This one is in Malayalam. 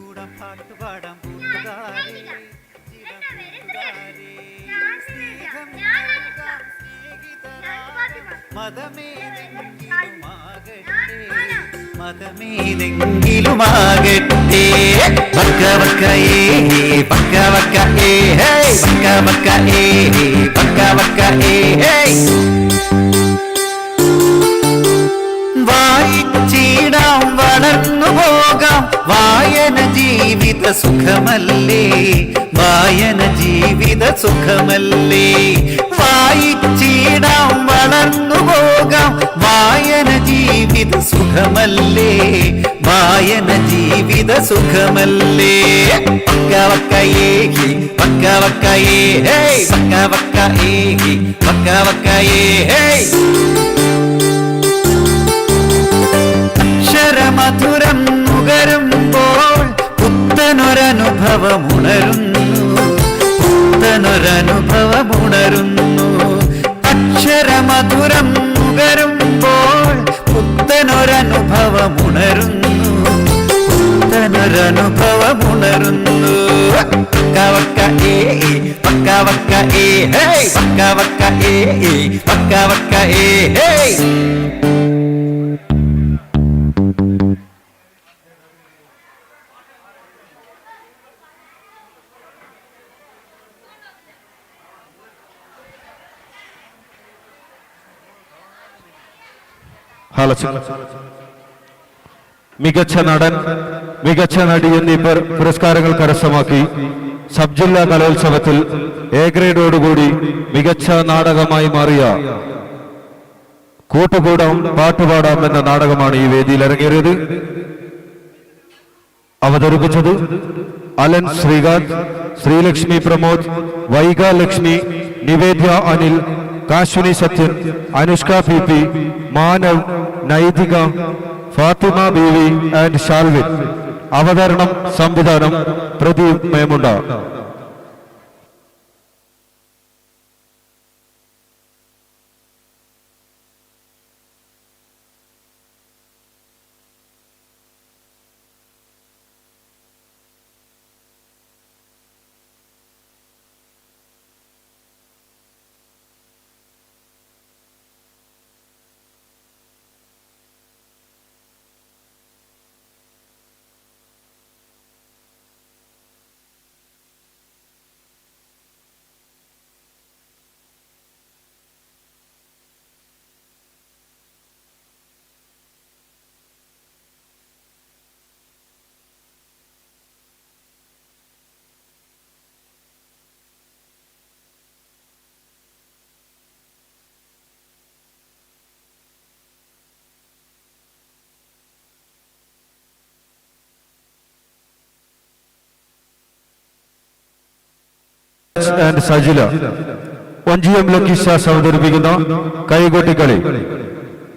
കൂടാം പാട്ട് പാടാം കൂട്ടുകാരെ മതമേതെങ്കിലുമാകട്ടെ പക്ക പക്ക ഏ പക്ക പക്ക ഏ പക്ക പക്ക ഏ പക്ക പക്ക ഏ ജീവിത സുഖമല്ലേ? വായന ജീവിത സുഖമല്ലേ? വായിച്ചിടാം വളർന്നു പോകാം. വായന ജീവിത സുഖമല്ലേ? വായന ജീവിത സുഖമല്ലേ? പക്ക ഏഹി പക്ക വക്കയേ ഹേ പക്ക ഏഹി പക്ക വക്കയേ ഹേ പുത്തനൊരനുഭവമുണരുന്നു പുത്തനൊരനുഭവമുണരുന്നു പക്കവക്ക ഏ പക്കവക്ക ഏ ഹേ പക്കവക്ക ഏ പക്കവക്ക ഏ ഹേ ഹാലച്ചു മികച്ച നടൻ മികച്ച നടി എന്നീ പുരസ്കാരങ്ങൾ കരസ്ഥമാക്കി സബ് ജില്ലാ കലോത്സവത്തിൽ എ ഗ്രേഡോടുകൂടി മികച്ച നാടകമായി മാറിയ കൂട്ടുകൂടാം പാട്ടുപാടാം എന്ന നാടകമാണ് ഈ വേദിയിൽ ഇറങ്ങിയത് അവതരിപ്പിച്ചത് Alan Srikanth Sreelakshmi Pramod Vaiga Lakshmi Nivedya Anil Kashwini Sathyan Anushka P P Manav Naithika Fathima Beevi and Shalvin. അവതരണം സംവിധാനം പ്രദീപ് മേമുണ്ട ആൻഡ് സജില ഒഞ്ചിയം ലക്കീഷാസ് അവതരിപ്പിക്കുന്ന കൈകൊട്ടിക്കളി